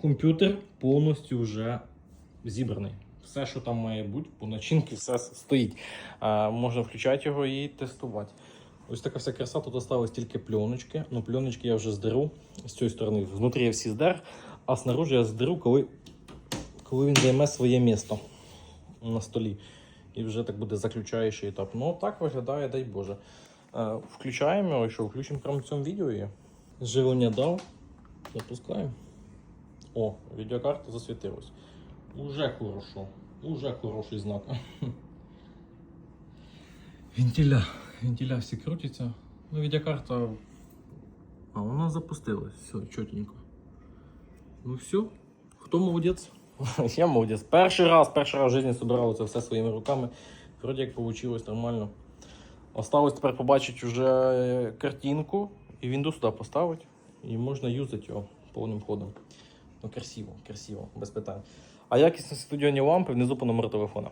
Комп'ютер повністю вже зібраний. Все, що там має бути, по начинці, все стоїть. А, можна включати його і тестувати. Ось така вся краса, тут осталось тільки пленочки. Ну, пленочки я вже здеру з цієї сторони. Внутрі я всі здер, а снаружи я здеру, коли, коли він займе своє місто на столі. І вже так буде заключаючий етап. Ну, так виглядає, дай Боже. Е, Включаємо його, що включимо прямо в цьому відео. Живлення дав. Запускаємо. О, відеокарта засвітилась. Уже хорошо. Уже хороший знак. Вентиля. Вентиля всі крутяться. Ну, відеокарта. А, вона запустилась. Все, чотенько. Ну все. Хто молодець? Я молодець. Перший раз, перший раз в житті собирав це все своїми руками. Вроді як вийшло нормально. Осталось тепер побачити вже картинку і Windows сюди поставити. І можна юзати його повним ходом. Ну, красиво, красиво, без питань. А якісні студіоні лампи внизу по номеру телефона.